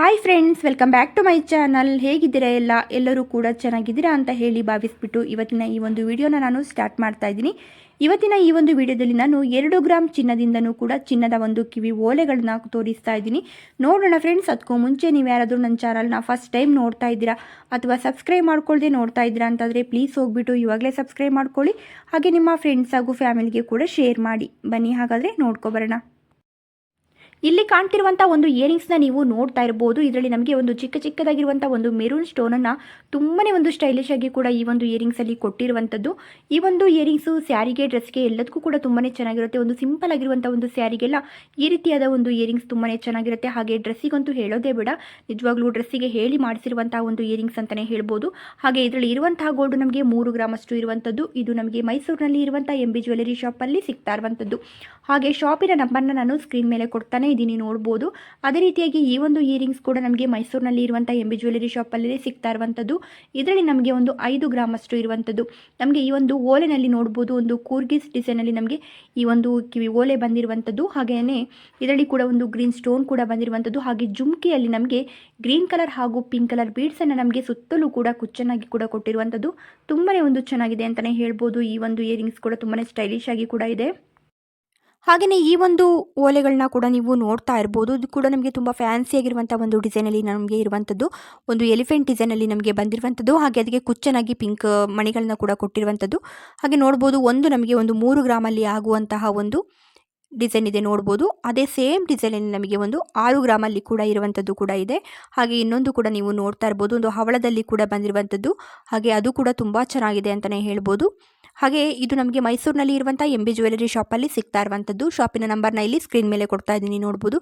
Hi friends welcome back to my channel ಹೇಗಿದ್ದೀರಾ ಎಲ್ಲ? ಎಲ್ಲರೂ ಕೂಡ ಚೆನ್ನಾಗಿದ್ದೀರಾ ಅಂತ ಹೇಳಿ ಭಾವಿಸ್ಬಿಟ್ಟು ಇವತ್ತಿನ ಈ ಒಂದು ವಿಡಿಯೋನ ನಾನು ಸ್ಟಾರ್ಟ್ ಮಾಡ್ತಾ ಇದ್ದೀನಿ. ಇವತ್ತಿನ ಈ ಒಂದು ವಿಡಿಯೋದಲ್ಲಿ ನಾನು ಎರಡು ಗ್ರಾಮ್ ಚಿನ್ನದಿಂದನೂ ಕೂಡ ಚಿನ್ನದ ಒಂದು ಕಿವಿ ಓಲೆಗಳನ್ನ ತೋರಿಸ್ತಾ ಇದ್ದೀನಿ. ನೋಡೋಣ ಫ್ರೆಂಡ್ಸ್ ಅದಕ್ಕೂ ಮುಂಚೆ ನೀವು ಯಾರಾದರೂ ನನ್ನ ಚಾನಲ್ನ ಫಸ್ಟ್ ಟೈಮ್ ನೋಡ್ತಾ ಇದ್ದೀರಾ ಅಥವಾ ಸಬ್ಸ್ಕ್ರೈಬ್ ಮಾಡ್ಕೊಳ್ಳದೆ ನೋಡ್ತಾ ಇದ್ದೀರಾ ಅಂತಂದರೆ ಪ್ಲೀಸ್ ಹೋಗ್ಬಿಟ್ಟು ಇವಾಗಲೇ ಸಬ್ಸ್ಕ್ರೈಬ್ ಮಾಡ್ಕೊಳ್ಳಿ. ಹಾಗೆ ನಿಮ್ಮ ಫ್ರೆಂಡ್ಸ್ ಹಾಗೂ ಫ್ಯಾಮಿಲಿಗೆ ಕೂಡ ಶೇರ್ ಮಾಡಿ. ಬನ್ನಿ ಹಾಗಾದರೆ ನೋಡ್ಕೊಬರೋಣ ಇಲ್ಲಿ ಕಾಣ್ತಿರುವಂಥ ಒಂದು ಇಯರಿಂಗ್ಸ್ನ ನೀವು ನೋಡ್ತಾ ಇರ್ಬೋದು. ಇದರಲ್ಲಿ ನಮಗೆ ಒಂದು ಚಿಕ್ಕ ಚಿಕ್ಕದಾಗಿರುವಂಥ ಒಂದು ಮೆರೂನ್ ಸ್ಟೋನನ್ನು ತುಂಬಾನೇ ಒಂದು ಸ್ಟೈಲಿಶ್ ಆಗಿ ಕೂಡ ಈ ಒಂದು ಇಯರಿಂಗ್ಸಲ್ಲಿ ಕೊಟ್ಟಿರುವಂಥದ್ದು ಈ ಒಂದು ಇಯರಿಂಗ್ಸು ಸ್ಯಾರಿಗೆ, ಡ್ರೆಸ್ಗೆ ಎಲ್ಲದಕ್ಕೂ ಕೂಡ ತುಂಬಾ ಚೆನ್ನಾಗಿರುತ್ತೆ. ಒಂದು ಸಿಂಪಲ್ ಆಗಿರುವಂಥ ಒಂದು ಸ್ಯಾರಿಗೆಲ್ಲ ಈ ರೀತಿಯಾದ ಒಂದು ಇಯರಿಂಗ್ಸ್ ತುಂಬಾ ಚೆನ್ನಾಗಿರುತ್ತೆ. ಹಾಗೆ ಡ್ರೆಸ್ಸಿಗಂತೂ ಹೇಳೋದೇ ಬೇಡ. ನಿಜವಾಗ್ಲೂ ಡ್ರೆಸ್ಸಿಗೆ ಹೇಳಿ ಮಾಡಿಸಿರುವಂತಹ ಒಂದು ಇಯರಿಂಗ್ಸ್ ಅಂತಲೇ ಹೇಳ್ಬೋದು. ಹಾಗೆ ಇದರಲ್ಲಿ ಇರುವಂತಹ ಗೋಲ್ಡ್ ನಮಗೆ ಮೂರು ಗ್ರಾಮ್ ಅಷ್ಟು ಇರುವಂಥದ್ದು ಇದು ನಮಗೆ ಮೈಸೂರಿನಲ್ಲಿ ಇರುವಂಥ ಎಂ ಬಿ ಜ್ಯುವೆಲರಿ ಶಾಪಲ್ಲಿ ಸಿಗ್ತಾ ಇರುವಂಥದ್ದು ಹಾಗೆ ಶಾಪಿನ ನಂಬರ್ನ ನಾನು ಸ್ಕ್ರೀನ್ ಮೇಲೆ ಕೊಡ್ತಾನೆ ಇದ್ದೀನಿ ನೋಡ್ಬೋದು. ಅದೇ ರೀತಿಯಾಗಿ ಈ ಒಂದು ಇಯರಿಂಗ್ಸ್ ಕೂಡ ನಮಗೆ ಮೈಸೂರಿನಲ್ಲಿ ಇರುವಂಥ ಎಂ ಬಿ ಜ್ಯುವೆಲರಿ ಶಾಪಲ್ಲಿ ಸಿಗ್ತಾ ಇರುವಂಥದ್ದು. ಇದರಲ್ಲಿ ನಮಗೆ ಒಂದು ಐದು ಗ್ರಾಮ್ ಅಷ್ಟು ಇರುವಂಥದ್ದು. ನಮಗೆ ಈ ಒಂದು ಓಲೆನಲ್ಲಿ ನೋಡ್ಬೋದು, ಒಂದು ಕೂರ್ಗಿಸ್ ಡಿಸೈನಲ್ಲಿ ನಮಗೆ ಈ ಒಂದು ಓಲೆ ಬಂದಿರುವಂಥದ್ದು. ಹಾಗೆಯೇ ಇದರಲ್ಲಿ ಕೂಡ ಒಂದು ಗ್ರೀನ್ ಸ್ಟೋನ್ ಕೂಡ ಬಂದಿರುವಂಥದ್ದು. ಹಾಗೆ ಜುಮ್ಕಿಯಲ್ಲಿ ನಮಗೆ ಗ್ರೀನ್ ಕಲರ್ ಹಾಗೂ ಪಿಂಕ್ ಕಲರ್ ಬೀಡ್ಸನ್ನು ನಮಗೆ ಸುತ್ತಲೂ ಕೂಡ ಕುಚ್ಚನಾಗಿ ಕೂಡ ಕೊಟ್ಟಿರುವಂಥದ್ದು. ತುಂಬಾ ಒಂದು ಚೆನ್ನಾಗಿದೆ ಅಂತಲೇ ಹೇಳ್ಬೋದು. ಈ ಒಂದು ಇಯರಿಂಗ್ಸ್ ಕೂಡ ತುಂಬಾ ಸ್ಟೈಲಿಶ್ ಆಗಿ ಕೂಡ ಇದೆ. ಹಾಗೆಯೇ ಈ ಒಂದು ಓಲೆಗಳನ್ನ ಕೂಡ ನೀವು ನೋಡ್ತಾ ಇರ್ಬೋದು. ಇದು ಕೂಡ ನಮಗೆ ತುಂಬ ಫ್ಯಾನ್ಸಿ ಆಗಿರುವಂಥ ಒಂದು ಡಿಸೈನಲ್ಲಿ ನಮಗೆ ಇರುವಂಥದ್ದು ಒಂದು ಎಲಿಫೆಂಟ್ ಡಿಸೈನಲ್ಲಿ ನಮಗೆ ಬಂದಿರುವಂಥದ್ದು ಹಾಗೆ ಅದಕ್ಕೆ ಕುಚ್ಚನಾಗಿ ಪಿಂಕ್ ಮಣಿಗಳನ್ನ ಕೂಡ ಕೊಟ್ಟಿರುವಂಥದ್ದು ಹಾಗೆ ನೋಡ್ಬೋದು ಒಂದು ನಮಗೆ ಒಂದು ಮೂರು ಗ್ರಾಮಲ್ಲಿ ಆಗುವಂತಹ ಒಂದು ಡಿಸೈನ್ ಇದೆ ನೋಡ್ಬೋದು. ಅದೇ ಸೇಮ್ ಡಿಸೈನಲ್ಲಿ ನಮಗೆ ಒಂದು ಆರು ಗ್ರಾಮಲ್ಲಿ ಕೂಡ ಇರುವಂಥದ್ದು ಕೂಡ ಇದೆ. ಹಾಗೆ ಇನ್ನೊಂದು ಕೂಡ ನೀವು ನೋಡ್ತಾ ಇರ್ಬೋದು. ಒಂದು ಹವಳದಲ್ಲಿ ಕೂಡ ಬಂದಿರುವಂಥದ್ದು ಹಾಗೆ ಅದು ಕೂಡ ತುಂಬ ಚೆನ್ನಾಗಿದೆ ಅಂತಲೇ ಹೇಳ್ಬೋದು. ಹಾಗೆ ಇದು ನಮಗೆ ಮೈಸೂರಿನಲ್ಲಿ ಇರುವಂಥ ಎಂ ಬಿ ಜ್ಯುವೆಲರಿ ಶಾಪಲ್ಲಿ ಸಿಗ್ತಾ ಇರುವಂಥದ್ದು ಶಾಪಿನ ನಂಬರ್ನ ಇಲ್ಲಿ ಸ್ಕ್ರೀನ್ ಮೇಲೆ ಕೊಡ್ತಾ ಇದ್ದೀನಿ, ನೋಡ್ಬೋದು.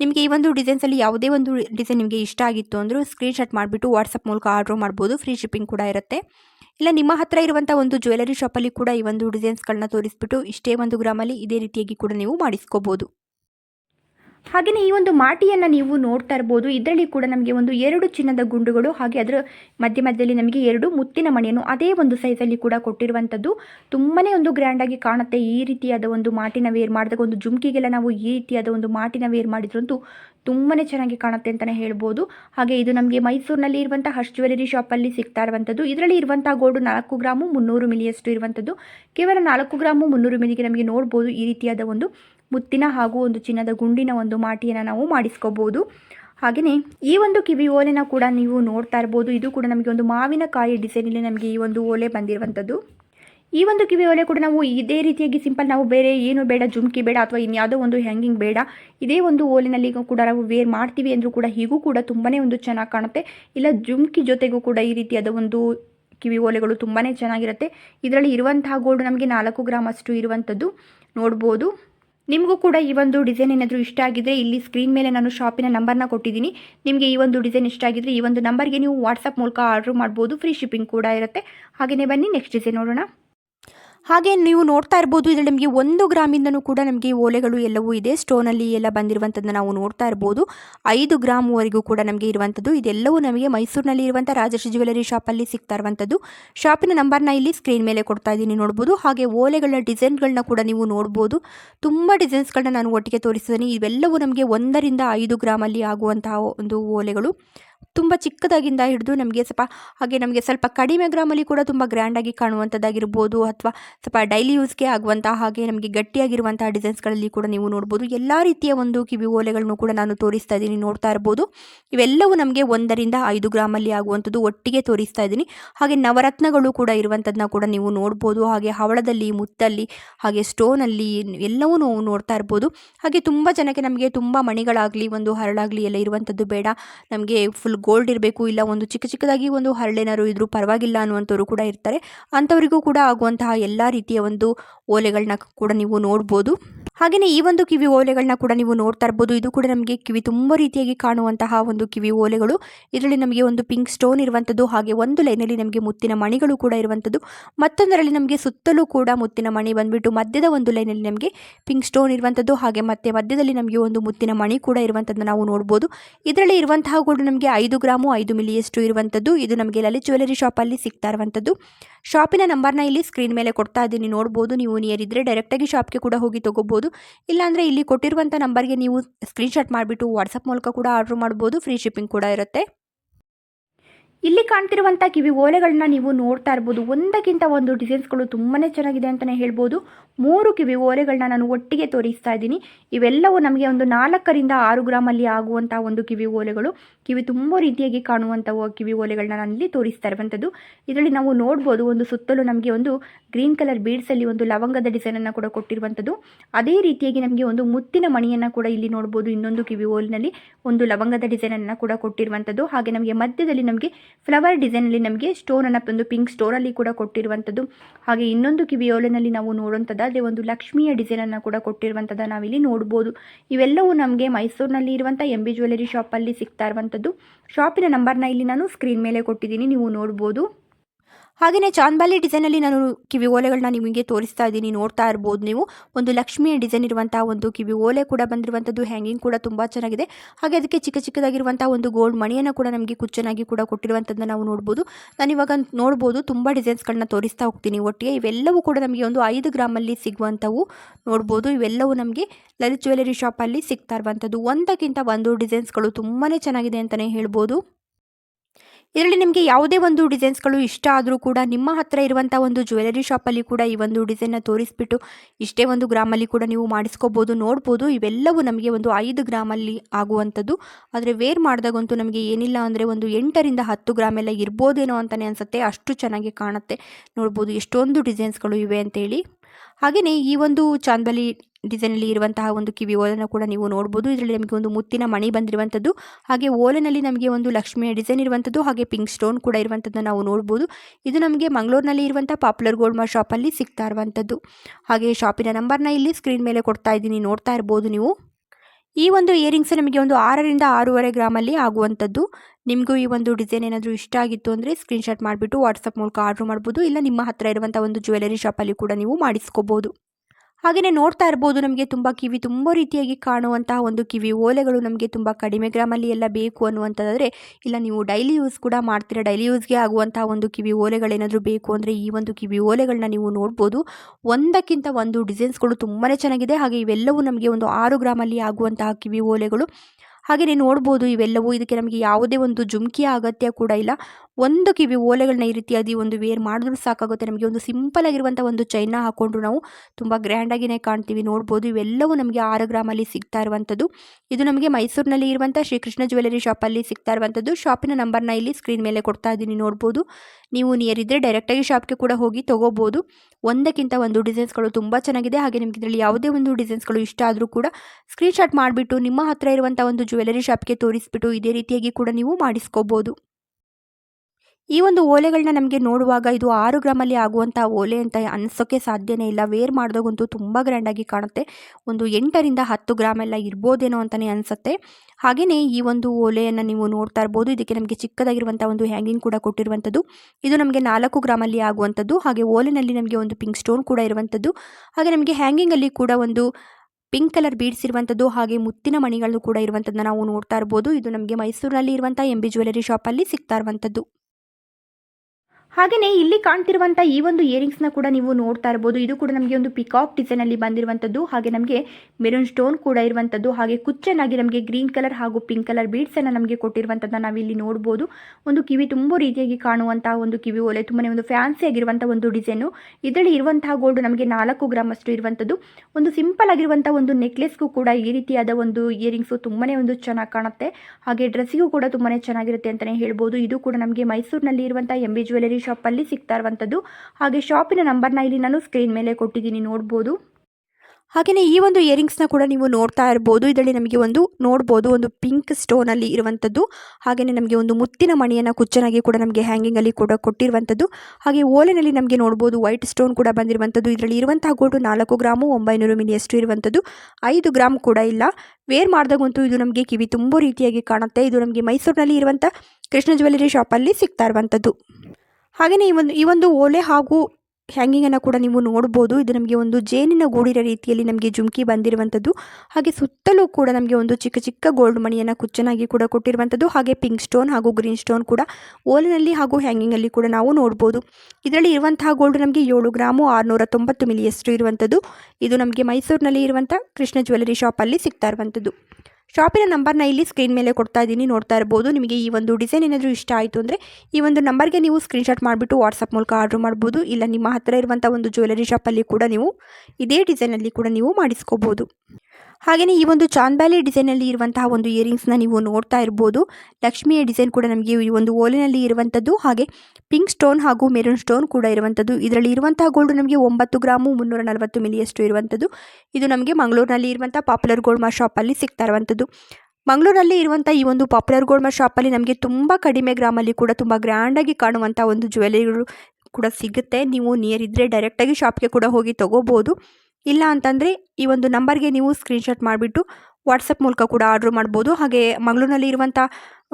ನಿಮಗೆ ಈ ಒಂದು ಡಿಸೈನ್ಸಲ್ಲಿ ಯಾವುದೇ ಒಂದು ಡಿಸೈನ್ ನಿಮಗೆ ಇಷ್ಟ ಆಗಿತ್ತು ಅಂದರೂ ಸ್ಕ್ರೀನ್ಶಾಟ್ ಮಾಡಿಬಿಟ್ಟು ವಾಟ್ಸಪ್ ಮೂಲಕ ಆರ್ಡ್ರ್ ಮಾಡ್ಬೋದು. ಫ್ರೀ ಶಿಪ್ಪಿಂಗ್ ಕೂಡ ಇರುತ್ತೆ. ಇಲ್ಲ, ನಿಮ್ಮ ಹತ್ರ ಇರುವಂಥ ಒಂದು ಜ್ಯುವೆಲರಿ ಶಾಪಲ್ಲಿ ಕೂಡ ಈ ಒಂದು ಡಿಸೈನ್ಸ್ಗಳನ್ನ ತೋರಿಸ್ಬಿಟ್ಟು ಇಷ್ಟೇ ಒಂದು ಗ್ರಾಮಲ್ಲಿ ಇದೇ ರೀತಿಯಾಗಿ ಕೂಡ ನೀವು ಮಾಡಿಸ್ಕೋಬೋದು. ಹಾಗೆಯೇ ಈ ಒಂದು ಮಾಟಿಯನ್ನು ನೀವು ನೋಡ್ತಾ ಇರ್ಬೋದು. ಇದರಲ್ಲಿ ಕೂಡ ನಮಗೆ ಒಂದು ಎರಡು ಚಿನ್ನದ ಗುಂಡುಗಳು ಹಾಗೆ ಅದರ ಮಧ್ಯ ಮಧ್ಯದಲ್ಲಿ ನಮಗೆ ಎರಡು ಮುತ್ತಿನ ಮಣಿಯನ್ನು ಅದೇ ಒಂದು ಸೈಜಲ್ಲಿ ಕೂಡ ಕೊಟ್ಟಿರುವಂಥದ್ದು. ತುಂಬಾ ಒಂದು ಗ್ರ್ಯಾಂಡಾಗಿ ಕಾಣುತ್ತೆ ಈ ರೀತಿಯಾದ ಒಂದು ಮಾಟಿನ ವೇರ್ ಮಾಡಿದಾಗ. ಒಂದು ಜುಮ್ಕಿಗೆಲ್ಲ ನಾವು ಈ ರೀತಿಯಾದ ಒಂದು ಮಾಟಿನ ವೇರ್ ಮಾಡಿದ್ರಂತೂ ತುಂಬಾ ಚೆನ್ನಾಗಿ ಕಾಣುತ್ತೆ ಅಂತಲೇ ಹೇಳ್ಬೋದು. ಹಾಗೆ ಇದು ನಮಗೆ ಮೈಸೂರಿನಲ್ಲಿ ಇರುವಂಥ ಹರ್ಷ್ ಜ್ಯುವೆಲರಿ ಶಾಪಲ್ಲಿ ಸಿಗ್ತಾ ಇರುವಂಥದ್ದು. ಇದರಲ್ಲಿ ಇರುವಂಥ ಗೋಲ್ಡು ನಾಲ್ಕು ಗ್ರಾಮು ಮುನ್ನೂರು ಮಿಲಿಯಷ್ಟು ಇರುವಂಥದ್ದು. ಕೇವಲ ನಾಲ್ಕು ಗ್ರಾಮು ಮುನ್ನೂರು ಮಿಲಿಗೆ ನಮಗೆ ನೋಡ್ಬೋದು ಈ ರೀತಿಯಾದ ಒಂದು ಮುತ್ತಿನ ಹಾಗೂ ಒಂದು ಚಿನ್ನದ ಗುಂಡಿನ ಒಂದು ಮಾಟಿಯನ್ನು ನಾವು ಮಾಡಿಸ್ಕೋಬೋದು. ಹಾಗೆಯೇ ಈ ಒಂದು ಕಿವಿ ಓಲೆನ ಕೂಡ ನೀವು ನೋಡ್ತಾ ಇರ್ಬೋದು. ಇದು ಕೂಡ ನಮಗೆ ಒಂದು ಮಾವಿನಕಾಯಿ ಡಿಸೈನಲ್ಲಿ ನಮಗೆ ಈ ಒಂದು ಓಲೆ ಬಂದಿರುವಂಥದ್ದು. ಈ ಒಂದು ಕಿವಿ ಓಲೆ ಕೂಡ ನಾವು ಇದೇ ರೀತಿಯಾಗಿ ಸಿಂಪಲ್ ನಾವು ಬೇರೆ ಏನು ಬೇಡ, ಜುಮ್ಕಿ ಬೇಡ ಅಥವಾ ಇನ್ಯಾವುದೋ ಒಂದು ಹ್ಯಾಂಗಿಂಗ್ ಬೇಡ. ಇದೇ ಒಂದು ಓಲೆನಲ್ಲಿ ಕೂಡ ನಾವು ವೇರ್ ಮಾಡ್ತೀವಿ ಅಂದರೂ ಕೂಡ ಹೀಗೂ ಕೂಡ ತುಂಬಾ ಒಂದು ಚೆನ್ನಾಗಿ ಕಾಣುತ್ತೆ. ಇಲ್ಲ, ಜುಮ್ಕಿ ಜೊತೆಗೂ ಕೂಡ ಈ ರೀತಿಯಾದ ಒಂದು ಕಿವಿ ಓಲೆಗಳು ತುಂಬಾ ಚೆನ್ನಾಗಿರುತ್ತೆ. ಇದರಲ್ಲಿ ಇರುವಂತಹ ಗೋಲ್ಡ್ ನಮಗೆ ನಾಲ್ಕು ಗ್ರಾಮ್ ಅಷ್ಟು ಇರುವಂಥದ್ದು. ನೋಡ್ಬೋದು. ನಿಮಗೂ ಕೂಡ ಈ ಒಂದು ಡಿಸೈನ್ ಏನಾದರೂ ಇಷ್ಟ ಆಗಿದ್ರೆ ಇಲ್ಲಿ ಸ್ಕ್ರೀನ್ ಮೇಲೆ ನಾನು ಶಾಪಿನ ನಂಬರ್ನ ಕೊಟ್ಟಿದ್ದೀನಿ. ನಿಮಗೆ ಈ ಒಂದು ಡಿಸೈನ್ ಇಷ್ಟ ಆಗಿದ್ರೆ ಈ ಒಂದು ನಂಬರ್ಗೆ ನೀವು ವಾಟ್ಸಪ್ ಮೂಲಕ ಆರ್ಡ್ರ್ ಮಾಡ್ಬೋದು. ಫ್ರೀ ಶಿಪ್ಪಿಂಗ್ ಕೂಡ ಇರುತ್ತೆ. ಹಾಗೆಯೇ ಬನ್ನಿ ನೆಕ್ಸ್ಟ್ ಡಿಸೈನ್ ನೋಡೋಣ. ಹಾಗೆ ನೀವು ನೋಡ್ತಾ ಇರ್ಬೋದು, ಇದರಲ್ಲಿ ನಮಗೆ ಒಂದು ಗ್ರಾಮಿಂದನೂ ಕೂಡ ನಮಗೆ ಓಲೆಗಳು ಎಲ್ಲವೂ ಇದೆ. ಸ್ಟೋನಲ್ಲಿ ಎಲ್ಲ ಬಂದಿರುವಂಥದ್ದನ್ನ ನಾವು ನೋಡ್ತಾ ಇರ್ಬೋದು. ಐದು ಗ್ರಾಮ್ವರೆಗೂ ಕೂಡ ನಮಗೆ ಇರುವಂಥದ್ದು. ಇದೆಲ್ಲವೂ ನಮಗೆ ಮೈಸೂರಿನಲ್ಲಿ ಇರುವಂಥ ರಾಜಶ್ರೀ ಜ್ಯುವೆಲರಿ ಶಾಪಲ್ಲಿ ಸಿಗ್ತಾ ಇರುವಂಥದ್ದು. ಶಾಪಿನ ನಂಬರ್ನ ಇಲ್ಲಿ ಸ್ಕ್ರೀನ್ ಮೇಲೆ ಕೊಡ್ತಾ ಇದ್ದೀನಿ ನೋಡ್ಬೋದು. ಹಾಗೆ ಓಲೆಗಳ ಡಿಸೈನ್ಗಳನ್ನ ಕೂಡ ನೀವು ನೋಡ್ಬೋದು. ತುಂಬ ಡಿಸೈನ್ಸ್ಗಳನ್ನ ನಾನು ಒಟ್ಟಿಗೆ ತೋರಿಸಿದ್ದೀನಿ. ಇವೆಲ್ಲವೂ ನಮಗೆ ಒಂದರಿಂದ ಐದು ಗ್ರಾಮಲ್ಲಿ ಆಗುವಂತಹ ಒಂದು ಓಲೆಗಳು. ತುಂಬ ಚಿಕ್ಕದಾಗಿಂದ ಹಿಡಿದು ನಮಗೆ ಸ್ವಲ್ಪ ಹಾಗೆ ನಮಗೆ ಸ್ವಲ್ಪ ಕಡಿಮೆ ಗ್ರಾಮಲ್ಲಿ ಕೂಡ ತುಂಬ ಗ್ರ್ಯಾಂಡಾಗಿ ಕಾಣುವಂಥದ್ದಾಗಿರ್ಬೋದು ಅಥವಾ ಸ್ವಲ್ಪ ಡೈಲಿ ಯೂಸ್ಗೆ ಆಗುವಂಥ ಹಾಗೆ ನಮಗೆ ಗಟ್ಟಿಯಾಗಿರುವಂಥ ಡಿಸೈನ್ಸ್ಗಳಲ್ಲಿ ಕೂಡ ನೀವು ನೋಡ್ಬೋದು. ಎಲ್ಲ ರೀತಿಯ ಒಂದು ಕಿವಿ ಓಲೆಗಳನ್ನು ಕೂಡ ನಾನು ತೋರಿಸ್ತಾ ಇದ್ದೀನಿ, ನೋಡ್ತಾ ಇರ್ಬೋದು. ಇವೆಲ್ಲವೂ ನಮಗೆ ಒಂದರಿಂದ ಐದು ಗ್ರಾಮಲ್ಲಿ ಆಗುವಂಥದ್ದು ಒಟ್ಟಿಗೆ ತೋರಿಸ್ತಾ ಇದ್ದೀನಿ. ಹಾಗೆ ನವರತ್ನಗಳು ಕೂಡ ಇರುವಂಥದ್ದನ್ನ ಕೂಡ ನೀವು ನೋಡ್ಬೋದು. ಹಾಗೆ ಹವಳದಲ್ಲಿ, ಮುತ್ತಲ್ಲಿ, ಹಾಗೆ ಸ್ಟೋನಲ್ಲಿ ಎಲ್ಲವೂ ನಾವು ನೋಡ್ತಾ ಇರ್ಬೋದು. ಹಾಗೆ ತುಂಬ ಜನಕ್ಕೆ ನಮಗೆ ತುಂಬ ಮಣಿಗಳಾಗಲಿ, ಒಂದು ಹರಳಾಗಲಿ ಎಲ್ಲ ಇರುವಂಥದ್ದು ಬೇಡ. ನಮಗೆ ಫುಲ್ ಗೋಲ್ಡ್ ಇರಬೇಕು, ಇಲ್ಲ ಒಂದು ಚಿಕ್ಕ ಚಿಕ್ಕದಾಗಿ ಒಂದು ಹರಳೆನಾರು ಇದ್ರೂ ಪರವಾಗಿಲ್ಲ ಅನ್ನುವಂಥವ್ರು ಕೂಡ ಇರ್ತಾರೆ. ಅಂಥವರಿಗೂ ಕೂಡ ಆಗುವಂತಹ ಎಲ್ಲ ರೀತಿಯ ಒಂದು ಓಲೆಗಳನ್ನ ಕೂಡ ನೀವು ನೋಡ್ಬೋದು. ಹಾಗೆಯೇ ಈ ಒಂದು ಕಿವಿ ಓಲೆಗಳನ್ನ ಕೂಡ ನೀವು ನೋಡ್ತಾ ಇರ್ಬೋದು. ಇದು ಕೂಡ ನಮಗೆ ಕಿವಿ ತುಂಬ ರೀತಿಯಾಗಿ ಕಾಣುವಂತಹ ಒಂದು ಕಿವಿ ಓಲೆಗಳು. ಇದರಲ್ಲಿ ನಮಗೆ ಒಂದು ಪಿಂಕ್ ಸ್ಟೋನ್ ಇರುವಂಥದ್ದು, ಹಾಗೆ ಒಂದು ಲೈನಲ್ಲಿ ನಮಗೆ ಮುತ್ತಿನ ಮಣಿಗಳು ಕೂಡ ಇರುವಂಥದ್ದು. ಮತ್ತೊಂದರಲ್ಲಿ ನಮಗೆ ಸುತ್ತಲೂ ಕೂಡ ಮುತ್ತಿನ ಮಣಿ ಬಂದುಬಿಟ್ಟು, ಮಧ್ಯದ ಒಂದು ಲೈನಲ್ಲಿ ನಮಗೆ ಪಿಂಕ್ ಸ್ಟೋನ್ ಇರುವಂಥದ್ದು, ಹಾಗೆ ಮತ್ತೆ ಮಧ್ಯದಲ್ಲಿ ನಮಗೆ ಒಂದು ಮುತ್ತಿನ ಮಣಿ ಕೂಡ ಇರುವಂಥದ್ದು ನಾವು ನೋಡ್ಬೋದು. ಇದರಲ್ಲಿ ಇರುವಂತಹ ಕೂಡ ನಮಗೆ ಐದು ಗ್ರಾಮು, ಐದು ಮಿಲಿಯಷ್ಟು ಇರುವಂಥದ್ದು. ಇದು ನಮಗೆ ಲಲಿತ್ ಜ್ಯುವೆಲರಿ ಶಾಪಲ್ಲಿ ಸಿಗ್ತಾ ಇರುವಂಥದ್ದು. ಶಾಪಿನ ನಂಬರ್ನ ಇಲ್ಲಿ ಸ್ಕ್ರೀನ್ ಮೇಲೆ ಕೊಡ್ತಾ ಇದ್ದೀನಿ, ನೋಡ್ಬೋದು. ನೀವು ನಿಯರ್ ಇದ್ದರೆ ಡೈರೆಕ್ಟಾಗಿ ಶಾಪ್ಗೆ ಕೂಡ ಹೋಗಿ ತೊಗೋಬೋದು. ಮಾಡ್ಬೋದು. ಇಲ್ಲಾಂದರೆ ಇಲ್ಲಿ ಕೊಟ್ಟಿರುವಂಥ ನಂಬರ್ಗೆ ನೀವು ಸ್ಕ್ರೀನ್ಶಾಟ್ ಮಾಡಿಬಿಟ್ಟು ವಾಟ್ಸಪ್ ಮೂಲಕ ಕೂಡ ಆರ್ಡ್ರ್ ಮಾಡ್ಬೋದು. ಫ್ರೀ ಶಿಪ್ಪಿಂಗ್ ಕೂಡ ಇರುತ್ತೆ. ಇಲ್ಲಿ ಕಾಣ್ತಿರುವಂಥ ಕಿವಿ ಓಲೆಗಳನ್ನ ನೀವು ನೋಡ್ತಾ ಇರ್ಬೋದು. ಒಂದಕ್ಕಿಂತ ಒಂದು ಡಿಸೈನ್ಸ್ಗಳು ತುಂಬಾ ಚೆನ್ನಾಗಿದೆ ಅಂತಲೇ ಹೇಳ್ಬೋದು. ಮೂರು ಕಿವಿ ಓಲೆಗಳನ್ನ ನಾನು ಒಟ್ಟಿಗೆ ತೋರಿಸ್ತಾ ಇದ್ದೀನಿ. ಇವೆಲ್ಲವೂ ನಮಗೆ ಒಂದು ನಾಲ್ಕರಿಂದ ಆರು ಗ್ರಾಮಲ್ಲಿ ಆಗುವಂಥ ಒಂದು ಕಿವಿ ಓಲೆಗಳು. ಕಿವಿ ತುಂಬ ರೀತಿಯಾಗಿ ಕಾಣುವಂಥ ಕಿವಿ ಓಲೆಗಳನ್ನ ನಾನು ಇಲ್ಲಿ ತೋರಿಸ್ತಾ ಇರುವಂಥದ್ದು ಇದರಲ್ಲಿ ನಾವು ನೋಡ್ಬೋದು ಒಂದು ಸುತ್ತಲೂ ನಮಗೆ ಒಂದು ಗ್ರೀನ್ ಕಲರ್ ಬೀಡ್ಸಲ್ಲಿ ಒಂದು ಲವಂಗದ ಡಿಸೈನನ್ನು ಕೂಡ ಕೊಟ್ಟಿರುವಂಥದ್ದು ಅದೇ ರೀತಿಯಾಗಿ ನಮಗೆ ಒಂದು ಮುತ್ತಿನ ಮಣಿಯನ್ನು ಕೂಡ ಇಲ್ಲಿ ನೋಡ್ಬೋದು ಇನ್ನೊಂದು ಕಿವಿ ಓಲಿನಲ್ಲಿ ಒಂದು ಲವಂಗದ ಡಿಸೈನನ್ನು ಕೂಡ ಕೊಟ್ಟಿರುವಂಥದ್ದು ಹಾಗೆ ನಮಗೆ ಮಧ್ಯದಲ್ಲಿ ನಮಗೆ ಫ್ಲವರ್ ಡಿಸೈನಲ್ಲಿ ನಮಗೆ ಸ್ಟೋನ್ ಅನ್ನ ಒಂದು ಪಿಂಕ್ ಸ್ಟೋನಲ್ಲಿ ಕೂಡ ಕೊಟ್ಟಿರುವಂಥದ್ದು ಹಾಗೆ ಇನ್ನೊಂದು ಕಿವಿ ಓಲಿನಲ್ಲಿ ನಾವು ನೋಡುವಂಥದ್ದಾದರೆ ಒಂದು ಲಕ್ಷ್ಮಿಯ ಡಿಸೈನನ್ನು ಕೂಡ ಕೊಟ್ಟಿರುವಂಥದ್ದು ನಾವಿಲ್ಲಿ ನೋಡ್ಬೋದು. ಇವೆಲ್ಲವೂ ನಮಗೆ ಮೈಸೂರಿನಲ್ಲಿ ಇರುವಂಥ ಎಂ ಬಿ ಜ್ಯುವೆಲರಿ ಶಾಪಲ್ಲಿ ಸಿಗ್ತಾ ಇರುವಂಥದ್ದು ಶಾಪಿನ ನಂಬರ್ನ ಇಲ್ಲಿ ನಾನು ಸ್ಕ್ರೀನ್ ಮೇಲೆ ಕೊಟ್ಟಿದ್ದೀನಿ, ನೀವು ನೋಡ್ಬೋದು. ಹಾಗೆಯೇ ಚಾಂದ್ಬಾಲಿ ಡಿಸೈನಲ್ಲಿ ನಾನು ಕಿವಿ ಓಲೆಗಳನ್ನ ನಿಮಗೆ ತೋರಿಸ್ತಾ ಇದ್ದೀನಿ, ನೋಡ್ತಾ ಇರ್ಬೋದು ನೀವು. ಒಂದು ಲಕ್ಷ್ಮಿಯ ಡಿಸೈನ್ ಇರುವಂಥ ಒಂದು ಕಿವಿ ಓಲೆ ಕೂಡ ಬಂದಿರುವಂಥದ್ದು ಹ್ಯಾಂಗಿಂಗ್ ಕೂಡ ತುಂಬ ಚೆನ್ನಾಗಿದೆ. ಹಾಗೆ ಅದಕ್ಕೆ ಚಿಕ್ಕ ಚಿಕ್ಕದಾಗಿರುವಂಥ ಒಂದು ಗೋಲ್ಡ್ ಮಣಿಯನ್ನು ಕೂಡ ನಮಗೆ ಕುಚ್ಚನಾಗಿ ಕೂಡ ಕೊಟ್ಟಿರುವಂಥದ್ದನ್ನು ನಾವು ನೋಡ್ಬೋದು. ನಾನು ಇವಾಗ ನೋಡ್ಬೋದು, ತುಂಬ ಡಿಸೈನ್ಸ್ಗಳನ್ನ ತೋರಿಸ್ತಾ ಹೋಗ್ತೀನಿ ಒಟ್ಟಿಗೆ. ಇವೆಲ್ಲವೂ ಕೂಡ ನಮಗೆ ಒಂದು ಐದು ಗ್ರಾಮಲ್ಲಿ ಸಿಗುವಂಥವು ನೋಡ್ಬೋದು. ಇವೆಲ್ಲವೂ ನಮಗೆ ಲಲಿತ್ ಜ್ಯುವೆಲರಿ ಶಾಪಲ್ಲಿ ಸಿಗ್ತಾ ಇರುವಂಥದ್ದು. ಒಂದಕ್ಕಿಂತ ಒಂದು ಡಿಸೈನ್ಸ್ಗಳು ತುಂಬಾ ಚೆನ್ನಾಗಿದೆ ಅಂತಲೇ ಹೇಳ್ಬೋದು. ಇದರಲ್ಲಿ ನಿಮಗೆ ಯಾವುದೇ ಒಂದು ಡಿಸೈನ್ಸ್ಗಳು ಇಷ್ಟ ಆದರೂ ಕೂಡ ನಿಮ್ಮ ಹತ್ತಿರ ಇರುವಂಥ ಒಂದು ಜ್ಯುವೆಲರಿ ಶಾಪಲ್ಲಿ ಕೂಡ ಈ ಒಂದು ಡಿಸೈನ್ನ ತೋರಿಸ್ಬಿಟ್ಟು ಇಷ್ಟೇ ಒಂದು ಗ್ರಾಮಲ್ಲಿ ಕೂಡ ನೀವು ಮಾಡಿಸ್ಕೋಬೋದು, ನೋಡ್ಬೋದು. ಇವೆಲ್ಲವೂ ನಮಗೆ ಒಂದು ಐದು ಗ್ರಾಮಲ್ಲಿ ಆಗುವಂಥದ್ದು. ಆದರೆ ವೇರ್ ಮಾಡಿದಾಗಂತೂ ನಮಗೆ ಏನಿಲ್ಲ ಅಂದರೆ ಒಂದು ಎಂಟರಿಂದ ಹತ್ತು ಗ್ರಾಮ್ ಎಲ್ಲ ಇರ್ಬೋದೇನೋ ಅಂತಲೇ ಅನಿಸುತ್ತೆ. ಅಷ್ಟು ಚೆನ್ನಾಗಿ ಕಾಣುತ್ತೆ. ನೋಡ್ಬೋದು ಎಷ್ಟೊಂದು ಡಿಸೈನ್ಸ್ಗಳು ಇವೆ ಅಂತೇಳಿ. ಹಾಗೆಯೇ ಈ ಒಂದು ಚಾಂದಬಲಿ ಡಿಸೈನಲ್ಲಿ ಇರುವಂತಹ ಒಂದು ಕಿವಿ ಓಲನ್ನು ಕೂಡ ನೀವು ನೋಡ್ಬೋದು. ಇದರಲ್ಲಿ ನಮಗೆ ಒಂದು ಮುತ್ತಿನ ಮಣಿ ಬಂದಿರುವಂಥದ್ದು, ಹಾಗೆ ಓಲಿನಲ್ಲಿ ನಮಗೆ ಒಂದು ಲಕ್ಷ್ಮಿಯ ಡಿಸೈನ್ ಇರುವಂಥದ್ದು, ಹಾಗೆ ಪಿಂಕ್ ಸ್ಟೋನ್ ಕೂಡ ಇರುವಂಥದ್ದನ್ನು ನಾವು ನೋಡ್ಬೋದು. ಇದು ನಮಗೆ ಮಂಗಳೂರಿನಲ್ಲಿ ಇರುವಂಥ ಪಾಪ್ಯುಲರ್ ಗೋಲ್ಡ್ ಮಾರ್ ಶಾಪಲ್ಲಿ ಸಿಗ್ತಾ ಇರುವಂಥದ್ದು. ಹಾಗೆ ಶಾಪಿನ ನಂಬರ್ನ ಇಲ್ಲಿ ಸ್ಕ್ರೀನ್ ಮೇಲೆ ಕೊಡ್ತಾ ಇದ್ದೀನಿ, ನೋಡ್ತಾ ಇರ್ಬೋದು ನೀವು. ಈ ಒಂದು ಇಯರಿಂಗ್ಸ್ ನಮಗೆ ಒಂದು ಆರರಿಂದ ಆರೂವರೆ ಗ್ರಾಮಲ್ಲಿ ಆಗುವಂಥದ್ದು. ನಿಮಗೂ ಈ ಒಂದು ಡಿಸೈನ್ ಏನಾದರೂ ಇಷ್ಟ ಆಗಿತ್ತು ಅಂದರೆ ಸ್ಕ್ರೀನ್ಶಾಟ್ ಮಾಡಿಬಿಟ್ಟು ವಾಟ್ಸಪ್ ಮೂಲಕ ಆರ್ಡ್ರ್ ಮಾಡ್ಬೋದು. ಇಲ್ಲ ನಿಮ್ಮ ಹತ್ತಿರ ಇರುವಂಥ ಒಂದು ಜ್ಯುವೆಲರಿ ಶಾಪಲ್ಲಿ ಕೂಡ ನೀವು ಮಾಡಿಸ್ಕೋಬೋದು. ಹಾಗೆಯೇ ನೋಡ್ತಾ ಇರ್ಬೋದು, ನಮಗೆ ತುಂಬ ಕಿವಿ ತುಂಬ ರೀತಿಯಾಗಿ ಕಾಣುವಂತಹ ಒಂದು ಕಿವಿ. ಓಲೆಗಳು ನಮಗೆ ತುಂಬ ಕಡಿಮೆ ಗ್ರಾಮಲ್ಲಿ ಎಲ್ಲ ಬೇಕು ಅನ್ನುವಂಥದ್ದಾದರೆ, ಇಲ್ಲ ನೀವು ಡೈಲಿ ಯೂಸ್ ಕೂಡ ಮಾಡ್ತೀರಾ? ಡೈಲಿ ಯೂಸ್ಗೆ ಆಗುವಂತಹ ಒಂದು ಕಿವಿ ಓಲೆಗಳೇನಾದರೂ ಬೇಕು ಅಂದರೆ ಈ ಒಂದು ಕಿವಿ ಓಲೆಗಳನ್ನ ನೀವು ನೋಡ್ಬೋದು. ಒಂದಕ್ಕಿಂತ ಒಂದು ಡಿಸೈನ್ಸ್ಗಳು ತುಂಬಾ ಚೆನ್ನಾಗಿದೆ. ಹಾಗೆ ಇವೆಲ್ಲವೂ ನಮಗೆ ಒಂದು ಆರು ಗ್ರಾಮಲ್ಲಿ ಆಗುವಂತಹ ಕಿವಿ ಓಲೆಗಳು ಹಾಗೆ ನೀವು ನೋಡ್ಬೋದು ಇವೆಲ್ಲವೂ ಇದಕ್ಕೆ ನಮಗೆ ಯಾವುದೇ ಒಂದು ಜುಮ್ಕಿಯ ಅಗತ್ಯ ಕೂಡ ಇಲ್ಲ. ಒಂದು ಕಿವಿ ಓಲೆಗಳನ್ನ ಈ ರೀತಿಯಾಗಿ ಒಂದು ವೇರ್ ಮಾಡಿದ್ರೂ ಸಾಕಾಗುತ್ತೆ. ನಮಗೆ ಒಂದು ಸಿಂಪಲ್ ಆಗಿರುವಂಥ ಒಂದು ಚೈನ ಹಾಕ್ಕೊಂಡ್ರು ನಾವು ತುಂಬ ಗ್ರ್ಯಾಂಡಾಗಿಯೇ ಕಾಣ್ತೀವಿ. ನೋಡ್ಬೋದು ಇವೆಲ್ಲವೂ ನಮಗೆ ಆರು ಗ್ರಾಮಲ್ಲಿ ಸಿಗ್ತಾ ಇರುವಂಥದ್ದು. ಇದು ನಮಗೆ ಮೈಸೂರಿನಲ್ಲಿ ಇರುವಂಥ ಶ್ರೀಕೃಷ್ಣ ಜ್ಯುವೆಲರಿ ಶಾಪಲ್ಲಿ ಸಿಗ್ತಾ ಇರುವಂಥದ್ದು. ಶಾಪಿನ ನಂಬರ್ನ ಇಲ್ಲಿ ಸ್ಕ್ರೀನ್ ಮೇಲೆ ಕೊಡ್ತಾ ಇದ್ದೀನಿ ನೋಡ್ಬೋದು. ನೀವು ನಿಯರ್ ಇದ್ದರೆ ಡೈರೆಕ್ಟಾಗಿ ಶಾಪ್ಗೆ ಕೂಡ ಹೋಗಿ ತೊಗೋಬೋದು. ಒಂದಕ್ಕಿಂತ ಒಂದು ಡಿಸೈನ್ಸ್ಗಳು ತುಂಬ ಚೆನ್ನಾಗಿದೆ. ಹಾಗೆ ನಿಮಗೆ ಇದರಲ್ಲಿ ಯಾವುದೇ ಒಂದು ಡಿಸೈನ್ಸ್ಗಳು ಇಷ್ಟ ಆದರೂ ಕೂಡ ಸ್ಕ್ರೀನ್ಶಾಟ್ ಮಾಡಿಬಿಟ್ಟು ನಿಮ್ಮ ಹತ್ತಿರ ಇರುವಂಥ ಒಂದು ಜ್ಯುವೆಲರಿ ಶಾಪ್ಗೆ ತೋರಿಸ್ಬಿಟ್ಟು ಇದೇ ರೀತಿಯಾಗಿ ಕೂಡ ನೀವು ಮಾಡಿಸ್ಕೋಬೋದು. ಈ ಒಂದು ಓಲೆಗಳನ್ನ ನಮಗೆ ನೋಡುವಾಗ ಇದು ಆರು ಗ್ರಾಮಲ್ಲಿ ಆಗುವಂಥ ಓಲೆ ಅಂತ ಅನಿಸೋಕ್ಕೆ ಸಾಧ್ಯನೇ ಇಲ್ಲ. ವೇರ್ ಮಾಡಿದಾಗಂತೂ ತುಂಬ ಗ್ರ್ಯಾಂಡಾಗಿ ಕಾಣುತ್ತೆ. ಒಂದು ಎಂಟರಿಂದ ಹತ್ತು ಗ್ರಾಮ್ ಎಲ್ಲ ಇರ್ಬೋದೇನೋ ಅಂತಲೇ ಅನಿಸುತ್ತೆ. ಹಾಗೆಯೇ ಈ ಒಂದು ಓಲೆಯನ್ನು ನೀವು ನೋಡ್ತಾ ಇರ್ಬೋದು. ಇದಕ್ಕೆ ನಮಗೆ ಚಿಕ್ಕದಾಗಿರುವಂಥ ಒಂದು ಹ್ಯಾಂಗಿಂಗ್ ಕೂಡ ಕೊಟ್ಟಿರುವಂಥದ್ದು. ಇದು ನಮಗೆ ನಾಲ್ಕು ಗ್ರಾಮಲ್ಲಿ ಆಗುವಂಥದ್ದು. ಹಾಗೆ ಓಲೆನಲ್ಲಿ ನಮಗೆ ಒಂದು ಪಿಂಕ್ ಸ್ಟೋನ್ ಕೂಡ ಇರುವಂಥದ್ದು. ಹಾಗೆ ನಮಗೆ ಹ್ಯಾಂಗಿಂಗಲ್ಲಿ ಕೂಡ ಒಂದು ಪಿಂಕ್ ಕಲರ್ ಬೀಡ್ಸ್ ಇರುವಂಥದ್ದು ಹಾಗೆ ಮುತ್ತಿನ ಮಣಿಗಳು ಕೂಡ ಇರುವಂಥದ್ದನ್ನ ನಾವು ನೋಡ್ತಾ ಇರ್ಬೋದು. ಇದು ನಮಗೆ ಮೈಸೂರಿನಲ್ಲಿ ಇರುವಂಥ ಎಂ ಬಿ ಜ್ಯುವೆಲರಿ ಶಾಪಲ್ಲಿ ಸಿಗ್ತಾ ಇರುವಂಥದ್ದು. ಹಾಗೆಯೇ ಇಲ್ಲಿ ಕಾಣ್ತಿರುವಂಥ ಈ ಒಂದು ಇಯರಿಂಗ್ಸ್ನ ಕೂಡ ನೀವು ನೋಡ್ತಾ ಇರ್ಬೋದು. ಇದು ಕೂಡ ನಮಗೆ ಒಂದು ಪಿಕಾಕ್ ಡಿಸೈನಲ್ಲಿ ಬಂದಿರುವಂಥದ್ದು ಹಾಗೆ ನಮಗೆ ಮೆರೂನ್ ಸ್ಟೋನ್ ಕೂಡ ಇರುವಂಥದ್ದು ಹಾಗೆ ಕುಚ್ಚನಾಗಿ ನಮಗೆ ಗ್ರೀನ್ ಕಲರ್ ಹಾಗೂ ಪಿಂಕ್ ಕಲರ್ ಬೀಡ್ಸನ್ನು ನಮಗೆ ಕೊಟ್ಟಿರುವಂಥದ್ದನ್ನ ನಾವಿಲ್ಲಿ ನೋಡ್ಬೋದು. ಒಂದು ಕಿವಿ ತುಂಬ ರೀತಿಯಾಗಿ ಕಾಣುವಂತಹ ಒಂದು ಕಿವಿ ಓಲೆ, ತುಂಬಾನೇ ಒಂದು ಫ್ಯಾನ್ಸಿ ಆಗಿರುವಂಥ ಒಂದು ಡಿಸೈನು ಇದರಲ್ಲಿ ಇರುವಂತಹ ಗೋಲ್ಡ್ ನಮಗೆ ನಾಲ್ಕು ಗ್ರಾಮ್ ಅಷ್ಟು ಇರುವಂಥದ್ದು ಒಂದು ಸಿಂಪಲ್ ಆಗಿರುವಂಥ ಒಂದು ನೆಕ್ಲೆಸ್ಗೂ ಕೂಡ ಈ ರೀತಿಯಾದ ಒಂದು ಇಯರಿಂಗ್ಸು ತುಂಬಾನೇ ಒಂದು ಚೆನ್ನಾಗಿ ಕಾಣುತ್ತೆ. ಹಾಗೆ ಡ್ರೆಸ್ಸಿಗೂ ಕೂಡ ತುಂಬಾನೇ ಚೆನ್ನಾಗಿರುತ್ತೆ ಅಂತಲೇ ಹೇಳ್ಬೋದು. ಇದು ಕೂಡ ನಮಗೆ ಮೈಸೂರಿನಲ್ಲಿ ಇರುವಂಥ ಎಂ ಬಿ ಜ್ಯುವೆಲರಿ ಶಾಪಲ್ಲಿ ಸಿಗ್ತಾ ಇರುವಂಥದ್ದು. ಹಾಗೆ ಶಾಪಿನ ನಂಬರ್ನ ಇಲ್ಲಿ ನಾನು ಸ್ಕ್ರೀನ್ ಮೇಲೆ ಕೊಟ್ಟಿದ್ದೀನಿ, ನೋಡ್ಬೋದು. ಹಾಗೆಯೇ ಈ ಒಂದು ಇಯರಿಂಗ್ಸ್ನ ಕೂಡ ನೀವು ನೋಡ್ತಾ ಇರ್ಬೋದು. ಇದರಲ್ಲಿ ನಮಗೆ ಒಂದು, ನೋಡ್ಬೋದು, ಒಂದು ಪಿಂಕ್ ಸ್ಟೋನಲ್ಲಿ ಇರುವಂಥದ್ದು. ಹಾಗೆಯೇ ನಮಗೆ ಒಂದು ಮುತ್ತಿನ ಮಣಿಯನ್ನು ಕುಚ್ಚನಾಗಿ ಕೂಡ ನಮಗೆ ಹ್ಯಾಂಗಿಂಗಲ್ಲಿ ಕೂಡ ಕೊಟ್ಟಿರುವಂಥದ್ದು. ಹಾಗೆ ಓಲೆನಲ್ಲಿ ನಮಗೆ ನೋಡ್ಬೋದು ವೈಟ್ ಸ್ಟೋನ್ ಕೂಡ ಬಂದಿರುವಂಥದ್ದು. ಇದರಲ್ಲಿ ಇರುವಂತಹ ಗೋಲ್ಡು ನಾಲ್ಕು ಗ್ರಾಮು, ಒಂಬೈನೂರು ಮಿಲಿಯಷ್ಟು ಇರುವಂಥದ್ದು. ಐದು ಗ್ರಾಮ್ ಕೂಡ ಇಲ್ಲ. ವೇರ್ ಮಾಡಿದಾಗಂತೂ ಇದು ನಮಗೆ ಕಿವಿ ತುಂಬ ರೀತಿಯಾಗಿ ಕಾಣುತ್ತೆ. ಇದು ನಮಗೆ ಮೈಸೂರಿನಲ್ಲಿ ಇರುವಂಥ ಕೃಷ್ಣ ಜ್ಯುವೆಲರಿ ಶಾಪಲ್ಲಿ ಸಿಗ್ತಾ ಇರುವಂಥದ್ದು. ಹಾಗೆಯೇ ಈ ಒಂದು ಈ ಒಂದು ಓಲೆ ಹಾಗೂ ಹ್ಯಾಂಗಿಂಗನ್ನು ಕೂಡ ನೀವು ನೋಡ್ಬೋದು. ಇದು ನಮಗೆ ಒಂದು ಜೇನಿನ ಗೂಡಿರ ರೀತಿಯಲ್ಲಿ ನಮಗೆ ಜುಮ್ಕಿ ಬಂದಿರುವಂಥದ್ದು. ಹಾಗೆ ಸುತ್ತಲೂ ಕೂಡ ನಮಗೆ ಒಂದು ಚಿಕ್ಕ ಚಿಕ್ಕ ಗೋಲ್ಡ್ ಮಣಿಯನ್ನು ಕುಚ್ಚನಾಗಿ ಕೂಡ ಕೊಟ್ಟಿರುವಂಥದ್ದು. ಹಾಗೆ ಪಿಂಕ್ ಸ್ಟೋನ್ ಹಾಗೂ ಗ್ರೀನ್ ಸ್ಟೋನ್ ಕೂಡ ಓಲಿನಲ್ಲಿ ಹಾಗೂ ಹ್ಯಾಂಗಿಂಗಲ್ಲಿ ಕೂಡ ನಾವು ನೋಡ್ಬೋದು. ಇದರಲ್ಲಿ ಇರುವಂತಹ ಗೋಲ್ಡ್ ನಮಗೆ ಏಳು ಗ್ರಾಮು ಆರುನೂರ ತೊಂಬತ್ತು ಮಿಲಿಯಷ್ಟು ಇರುವಂಥದ್ದು. ಇದು ನಮಗೆ ಮೈಸೂರಿನಲ್ಲಿ ಇರುವಂಥ ಕೃಷ್ಣ ಜ್ಯುವೆಲರಿ ಶಾಪಲ್ಲಿ ಸಿಗ್ತಾ ಇರುವಂಥದ್ದು. ಶಾಪಿನ ನಂಬರ್ನ ಇಲ್ಲಿ ಸ್ಕ್ರೀನ್ ಮೇಲೆ ಕೊಡ್ತಾ ಇದ್ದೀನಿ, ನೋಡ್ತಾ ಇರ್ಬೋದು. ನಿಮಗೆ ಈ ಒಂದು ಡಿಸೈನ್ ಏನಾದರೂ ಇಷ್ಟ ಆಯಿತು ಅಂದರೆ ಈ ಒಂದು ನಂಬರ್ಗೆ ನೀವು ಸ್ಕ್ರೀನ್ಶಾಟ್ ಮಾಡಿಬಿಟ್ಟು ವಾಟ್ಸಪ್ ಮೂಲಕ ಆರ್ಡ್ರ್ ಮಾಡ್ಬೋದು. ಇಲ್ಲ ನಿಮ್ಮ ಹತ್ತಿರ ಇರುವಂಥ ಒಂದು ಜ್ಯುವೆಲರಿ ಶಾಪಲ್ಲಿ ಕೂಡ ನೀವು ಇದೇ ಡಿಸೈನಲ್ಲಿ ಕೂಡ ನೀವು ಮಾಡಿಸ್ಕೋಬೋದು. ಹಾಗೆಯೇ ಈ ಒಂದು ಚಾಂದ್ಬಾಲಿ ಡಿಸೈನಲ್ಲಿ ಇರುವಂತಹ ಒಂದು ಇಯರಿಂಗ್ಸ್ನ ನೀವು ನೋಡ್ತಾ ಇರ್ಬೋದು. ಲಕ್ಷ್ಮಿಯ ಡಿಸೈನ್ ಕೂಡ ನಮಗೆ ಈ ಒಂದು ಓಲಿನಲ್ಲಿ ಇರುವಂಥದ್ದು. ಹಾಗೆ ಪಿಂಕ್ ಸ್ಟೋನ್ ಹಾಗೂ ಮೆರೂನ್ ಸ್ಟೋನ್ ಕೂಡ ಇರುವಂಥದ್ದು. ಇದರಲ್ಲಿ ಇರುವಂತಹ ಗೋಲ್ಡ್ ನಮಗೆ ಒಂಬತ್ತು ಗ್ರಾಮು ಮುನ್ನೂರ ನಲವತ್ತು ಮಿಲಿಯಷ್ಟು ಇರುವಂಥದ್ದು. ಇದು ನಮಗೆ ಮಂಗಳೂರಿನಲ್ಲಿ ಇರುವಂಥ ಪಾಪ್ಯುಲರ್ ಗೋಲ್ಡ್ ಮಾ ಶಾಪಲ್ಲಿ ಸಿಗ್ತಾ ಇರುವಂಥದ್ದು. ಮಂಗಳೂರಲ್ಲಿ ಇರುವಂಥ ಈ ಒಂದು ಪಾಪ್ಯುಲರ್ ಗೋಲ್ಡ್ ಮಾ ಶಾಪಲ್ಲಿ ನಮಗೆ ತುಂಬ ಕಡಿಮೆ ಗ್ರಾಮಲ್ಲಿ ಕೂಡ ತುಂಬ ಗ್ರ್ಯಾಂಡಾಗಿ ಕಾಣುವಂಥ ಒಂದು ಜ್ಯುವೆಲರಿಗಳು ಕೂಡ ಸಿಗುತ್ತೆ. ನೀವು ನಿಯರ್ ಇದ್ದರೆ ಡೈರೆಕ್ಟಾಗಿ ಶಾಪ್ಗೆ ಕೂಡ ಹೋಗಿ ತೊಗೋಬೋದು. ಇಲ್ಲ ಅಂತಂದರೆ ಈ ಒಂದು ನಂಬರ್ಗೆ ನೀವು ಸ್ಕ್ರೀನ್ಶಾಟ್ ಮಾಡಿಬಿಟ್ಟು ವಾಟ್ಸಪ್ ಮೂಲಕ ಕೂಡ ಆರ್ಡ್ರ್ ಮಾಡ್ಬೋದು. ಹಾಗೆ ಮಂಗಳೂರಿನಲ್ಲಿ ಇರುವಂಥ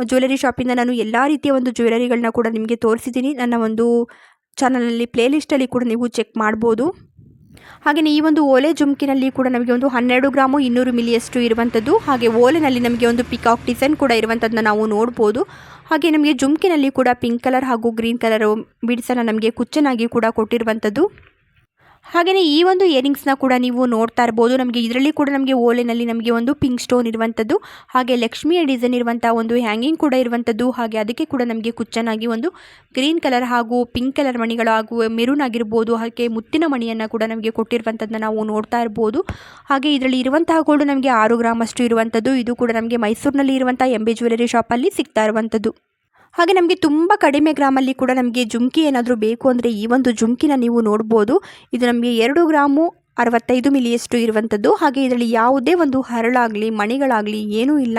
ಜ್ಯುವೆಲರಿ ಶಾಪಿಂದ ನಾನು ಎಲ್ಲ ರೀತಿಯ ಒಂದು ಜ್ಯುವೆಲರಿಗಳನ್ನ ಕೂಡ ನಿಮಗೆ ತೋರಿಸಿದ್ದೀನಿ. ನನ್ನ ಒಂದು ಚಾನಲಲ್ಲಿ ಪ್ಲೇಲಿಸ್ಟಲ್ಲಿ ಕೂಡ ನೀವು ಚೆಕ್ ಮಾಡ್ಬೋದು. ಹಾಗೆಯೇ ಈ ಒಂದು ಓಲೆ ಜುಮ್ಕಿನಲ್ಲಿ ಕೂಡ ನಮಗೆ ಒಂದು ಹನ್ನೆರಡು ಗ್ರಾಮು ಇನ್ನೂರು ಮಿಲಿಯಷ್ಟು ಇರುವಂಥದ್ದು ಹಾಗೆ ಓಲೆನಲ್ಲಿ ನಮಗೆ ಒಂದು ಪಿಕಾಕ್ ಡಿಸೈನ್ ಕೂಡ ಇರುವಂಥದ್ದನ್ನ ನಾವು ನೋಡ್ಬೋದು. ಹಾಗೆ ನಮಗೆ ಜುಮ್ಕಿನಲ್ಲಿ ಕೂಡ ಪಿಂಕ್ ಕಲರ್ ಹಾಗೂ ಗ್ರೀನ್ ಕಲರ್ ಬಿಡ್ಸನ್ನು ನಮಗೆ ಕುಚ್ಚನಾಗಿ ಕೂಡ ಕೊಟ್ಟಿರುವಂಥದ್ದು ಹಾಗೆಯೇ ಈ ಒಂದು ಇಯರಿಂಗ್ಸ್ನ ಕೂಡ ನೀವು ನೋಡ್ತಾ ಇರ್ಬೋದು. ನಮಗೆ ಇದರಲ್ಲಿ ಕೂಡ ನಮಗೆ ಓಲೆನಲ್ಲಿ ನಮಗೆ ಒಂದು ಪಿಂಕ್ ಸ್ಟೋನ್ ಇರುವಂಥದ್ದು, ಹಾಗೆ ಲಕ್ಷ್ಮಿಯ ಡಿಸೈನ್ ಇರುವಂಥ ಒಂದು ಹ್ಯಾಂಗಿಂಗ್ ಕೂಡ ಇರುವಂಥದ್ದು, ಹಾಗೆ ಅದಕ್ಕೆ ಕೂಡ ನಮಗೆ ಕುಚ್ಚನಾಗಿ ಒಂದು ಗ್ರೀನ್ ಕಲರ್ ಹಾಗೂ ಪಿಂಕ್ ಕಲರ್ ಮಣಿಗಳು ಹಾಗೂ ಮೆರೂನ್ ಆಗಿರ್ಬೋದು, ಹಾಗೆ ಮುತ್ತಿನ ಮಣಿಯನ್ನು ಕೂಡ ನಮಗೆ ಕೊಟ್ಟಿರುವಂಥದ್ದನ್ನ ನಾವು ನೋಡ್ತಾ ಇರ್ಬೋದು. ಹಾಗೆ ಇದರಲ್ಲಿ ಇರುವಂತಹ ಗೋಲ್ಡ್ ನಮಗೆ ಆರು ಗ್ರಾಮ್ ಅಷ್ಟು ಇರುವಂಥದ್ದು, ಇದು ಕೂಡ ನಮಗೆ ಮೈಸೂರಿನಲ್ಲಿ ಇರುವಂಥ ಎಂ ಬಿ ಜ್ಯುವೆಲರಿ ಶಾಪಲ್ಲಿ ಸಿಗ್ತಾ ಇರುವಂಥದ್ದು. ಹಾಗೆ ನಮಗೆ ತುಂಬ ಕಡಿಮೆ ಗ್ರಾಮಲ್ಲಿ ಕೂಡ ನಮಗೆ ಜುಮ್ಕಿ ಏನಾದರೂ ಬೇಕು ಅಂದರೆ ಈ ಒಂದು ಜುಮ್ಕಿನ ನೀವು ನೋಡ್ಬೋದು. ಇದು ನಮಗೆ ಎರಡು ಗ್ರಾಮು ಅರವತ್ತೈದು ಮಿಲಿಯಷ್ಟು ಇರುವಂಥದ್ದು. ಹಾಗೆ ಇದರಲ್ಲಿ ಯಾವುದೇ ಒಂದು ಹರಳಾಗಲಿ, ಮಣಿಗಳಾಗಲಿ ಏನೂ ಇಲ್ಲ.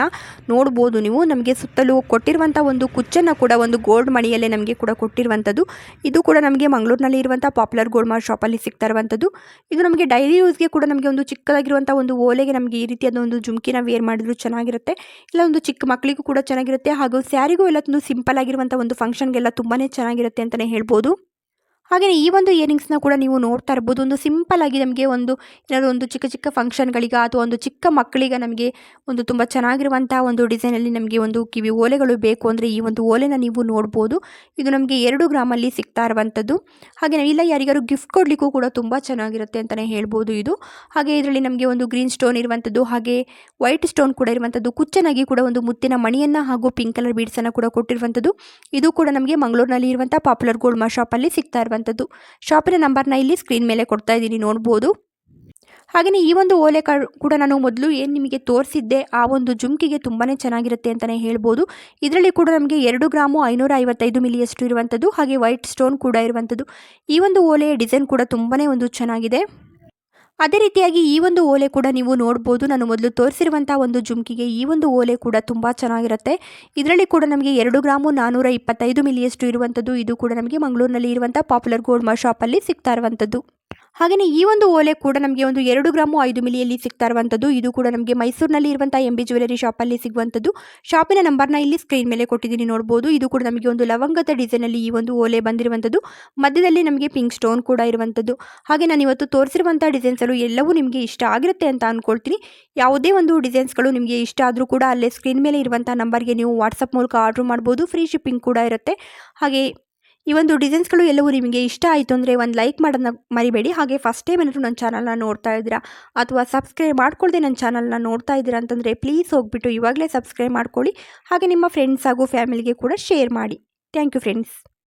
ನೋಡ್ಬೋದು ನೀವು, ನಮಗೆ ಸುತ್ತಲೂ ಕೊಟ್ಟಿರುವಂಥ ಒಂದು ಕುಚ್ಚನ್ನು ಕೂಡ ಒಂದು ಗೋಲ್ಡ್ ಮಣಿಯಲ್ಲೇ ನಮಗೆ ಕೂಡ ಕೊಟ್ಟಿರುವಂಥದ್ದು. ಇದು ಕೂಡ ನಮಗೆ ಮಂಗಳೂರಿನಲ್ಲಿ ಇರುವಂಥ ಪಾಪ್ಯುಲರ್ ಗೋಲ್ಡ್ ಮಾರ್ಟ್ ಶಾಪಲ್ಲಿ ಸಿಗ್ತಾ ಇರುವಂಥದ್ದು. ಇದು ನಮಗೆ ಡೈಲಿ ಯೂಸ್ಗೆ ಕೂಡ ನಮಗೆ ಒಂದು ಚಿಕ್ಕದಾಗಿರುವಂಥ ಒಂದು ಓಲೆಗೆ ನಮಗೆ ಈ ರೀತಿಯಾದ ಒಂದು ಜುಮ್ಕಿನ ವೇರ್ ಮಾಡಿದ್ರು ಚೆನ್ನಾಗಿರುತ್ತೆ. ಇಲ್ಲ, ಒಂದು ಚಿಕ್ಕ ಮಕ್ಕಳಿಗೂ ಕೂಡ ಚೆನ್ನಾಗಿರುತ್ತೆ. ಹಾಗೂ ಸ್ಯಾರಿಗೂ ಎಲ್ಲ ಸಿಂಪಲ್ ಆಗಿರುವಂಥ ಒಂದು ಫಂಕ್ಷನ್ಗೆಲ್ಲ ತುಂಬಾ ಚೆನ್ನಾಗಿರುತ್ತೆ ಅಂತಲೇ ಹೇಳ್ಬೋದು. ಹಾಗೆಯೇ ಈ ಒಂದು ಇಯರಿಂಗ್ಸ್ನ ಕೂಡ ನೀವು ನೋಡ್ತಾ ಇರ್ಬೋದು. ಒಂದು ಸಿಂಪಲ್ ಆಗಿ ನಮಗೆ ಒಂದು ಏನಾದರೂ ಒಂದು ಚಿಕ್ಕ ಚಿಕ್ಕ ಫಂಕ್ಷನ್ಗಳಿಗೆ ಅಥವಾ ಒಂದು ಚಿಕ್ಕ ಮಕ್ಕಳಿಗೆ ನಮಗೆ ಒಂದು ತುಂಬ ಚೆನ್ನಾಗಿರುವಂಥ ಒಂದು ಡಿಸೈನಲ್ಲಿ ನಮಗೆ ಒಂದು ಕಿವಿ ಓಲೆಗಳು ಬೇಕು ಅಂದರೆ ಈ ಒಂದು ಓಲೆನ ನೀವು ನೋಡ್ಬೋದು. ಇದು ನಮಗೆ ಎರಡು ಗ್ರಾಮಲ್ಲಿ ಸಿಗ್ತಾ ಇರುವಂಥದ್ದು ಹಾಗೆ ಇಲ್ಲ ಯಾರಿಗಾರು ಗಿಫ್ಟ್ ಕೊಡಲಿಕ್ಕೂ ಕೂಡ ತುಂಬ ಚೆನ್ನಾಗಿರುತ್ತೆ ಅಂತಲೇ ಹೇಳ್ಬೋದು ಇದು. ಹಾಗೆ ಇದರಲ್ಲಿ ನಮಗೆ ಒಂದು ಗ್ರೀನ್ ಸ್ಟೋನ್ ಇರುವಂಥದ್ದು ಹಾಗೆ ವೈಟ್ ಸ್ಟೋನ್ ಕೂಡ ಇರುವಂಥದ್ದು ಕುಚ್ಚನಾಗಿ ಕೂಡ ಒಂದು ಮುತ್ತಿನ ಮಣಿಯನ್ನು ಹಾಗೂ ಪಿಂಕ್ ಕಲರ್ ಬೀಡ್ಸನ್ನು ಕೂಡ ಕೊಟ್ಟಿರುವಂಥದ್ದು ಇದು ಕೂಡ ನಮಗೆ ಮಂಗಳೂರಿನಲ್ಲಿ ಇರುವಂಥ ಪಾಪ್ಯುಲರ್ ಗೋಲ್ಡ್ ಮಾ ಶಾಪಲ್ಲಿ ಸಿಗ್ತಾ ಇರುವಂಥದ್ದು. ಶಾಪಿನ ನಂಬರ್ನ ಇಲ್ಲಿ ಸ್ಕ್ರೀನ್ ಮೇಲೆ ಕೊಡ್ತಾ ಇದ್ದೀನಿ, ನೋಡ್ಬೋದು. ಹಾಗೆಯೇ ಈ ಒಂದು ಓಲೆ ಕೂಡ ನಾನು ಮೊದಲು ಏನು ನಿಮಗೆ ತೋರಿಸಿದ್ದೆ, ಆ ಒಂದು ಜುಮ್ಕಿಗೆ ತುಂಬಾ ಚೆನ್ನಾಗಿರುತ್ತೆ ಅಂತಲೇ ಹೇಳ್ಬೋದು. ಇದರಲ್ಲಿ ಕೂಡ ನಮಗೆ ಎರಡು ಗ್ರಾಮು ಐನೂರ ಐವತ್ತೈದು ಮಿಲಿಯಷ್ಟು ಇರುವಂಥದ್ದು, ಹಾಗೆ ವೈಟ್ ಸ್ಟೋನ್ ಕೂಡ ಇರುವಂಥದ್ದು. ಈ ಒಂದು ಓಲೆಯ ಡಿಸೈನ್ ಕೂಡ ತುಂಬಾ ಒಂದು ಚೆನ್ನಾಗಿದೆ. ಅದೇ ರೀತಿಯಾಗಿ ಈ ಒಂದು ಓಲೆ ಕೂಡ ನೀವು ನೋಡ್ಬೋದು. ನಾನು ಮೊದಲು ತೋರಿಸಿರುವಂಥ ಒಂದು ಜುಮ್ಕಿಗೆ ಈ ಒಂದು ಓಲೆ ಕೂಡ ತುಂಬ ಚೆನ್ನಾಗಿರುತ್ತೆ. ಇದರಲ್ಲಿ ಕೂಡ ನಮಗೆ ಎರಡು ಗ್ರಾಮು ನಾನ್ನೂರ ಇಪ್ಪತ್ತೈದು ಮಿಲಿಯಷ್ಟು ಇರುವಂಥದ್ದು ಇದು ಕೂಡ ನಮಗೆ ಮಂಗಳೂರಿನಲ್ಲಿ ಇರುವಂಥ ಪಾಪ್ಯುಲರ್ ಗೋಲ್ಡ್ ಮಾ ಶಾಪಲ್ಲಿ ಸಿಗ್ತಾ ಇರುವಂಥದ್ದು ಹಾಗೆಯೇ ಈ ಒಂದು ಓಲೆ ಕೂಡ ನಮಗೆ ಒಂದು ಎರಡು ಗ್ರಾಮು ಐದು ಮಿಲಿಯಲ್ಲಿ ಸಿಗ್ತಾ ಇರುವಂಥದ್ದು. ಇದು ಕೂಡ ನಮಗೆ ಮೈಸೂರಿನಲ್ಲಿ ಇರುವಂಥ ಎಂ ಬಿ ಜ್ಯುವೆಲರಿ ಶಾಪಲ್ಲಿ ಸಿಗುವಂಥದ್ದು. ಶಾಪಿನ ನಂಬರ್ನ ಇಲ್ಲಿ ಸ್ಕ್ರೀನ್ ಮೇಲೆ ಕೊಟ್ಟಿದ್ದೀನಿ ನೋಡ್ಬೋದು. ಇದು ಕೂಡ ನಮಗೆ ಒಂದು ಲವಂಗದ ಡಿಸೈನಲ್ಲಿ ಈ ಒಂದು ಓಲೆ ಬಂದಿರುವಂಥದ್ದು. ಮಧ್ಯದಲ್ಲಿ ನಮಗೆ ಪಿಂಕ್ ಸ್ಟೋನ್ ಕೂಡ ಇರುವಂಥದ್ದು. ಹಾಗೆ ನಾನು ಇವತ್ತು ತೋರಿಸಿರುವಂಥ ಡಿಸೈನ್ಸಲ್ಲೂ ಎಲ್ಲವೂ ನಿಮಗೆ ಇಷ್ಟ ಆಗಿರುತ್ತೆ ಅಂತ ಅಂದ್ಕೊಳ್ತೀನಿ ಯಾವುದೇ ಒಂದು ಡಿಸೈನ್ಸ್ಗಳು ನಿಮಗೆ ಇಷ್ಟ ಆದರೂ ಕೂಡ ಅಲ್ಲೇ ಸ್ಕ್ರೀನ್ ಮೇಲೆ ಇರುವಂಥ ನಂಬರ್ಗೆ ನೀವು ವಾಟ್ಸಪ್ ಮೂಲಕ ಆರ್ಡ್ರ್ ಮಾಡ್ಬೋದು. ಫ್ರೀ ಶಿಪ್ಪಿಂಗ್ ಕೂಡ ಇರುತ್ತೆ. ಹಾಗೆ ಈ ಒಂದು ಡಿಸೈನ್ಸ್ಗಳು ಎಲ್ಲವೂ ನಿಮಗೆ ಇಷ್ಟ ಆಯಿತು ಅಂದರೆ ಒಂದು ಲೈಕ್ ಮಾಡೋದನ್ನ ಮರಿಬೇಡಿ. ಹಾಗೆ ಫಸ್ಟ್ ಟೈಮ್ ಏನಾದರೂ ನನ್ನ ಚಾನಲ್ನ ನೋಡ್ತಾ ಇದ್ದೀರಾ ಅಥವಾ ಸಬ್ಸ್ಕ್ರೈಬ್ ಮಾಡ್ಕೊಳ್ಳದೆ ನನ್ನ ಚಾನಲ್ನ ನೋಡ್ತಾ ಇದ್ದೀರಾ ಅಂತಂದರೆ ಪ್ಲೀಸ್ ಹೋಗ್ಬಿಟ್ಟು ಇವಾಗಲೇ ಸಬ್ಸ್ಕ್ರೈಬ್ ಮಾಡ್ಕೊಳ್ಳಿ. ಹಾಗೆ ನಿಮ್ಮ ಫ್ರೆಂಡ್ಸ್ ಹಾಗೂ ಫ್ಯಾಮಿಲಿಗೆ ಕೂಡ ಶೇರ್ ಮಾಡಿ. Thank you friends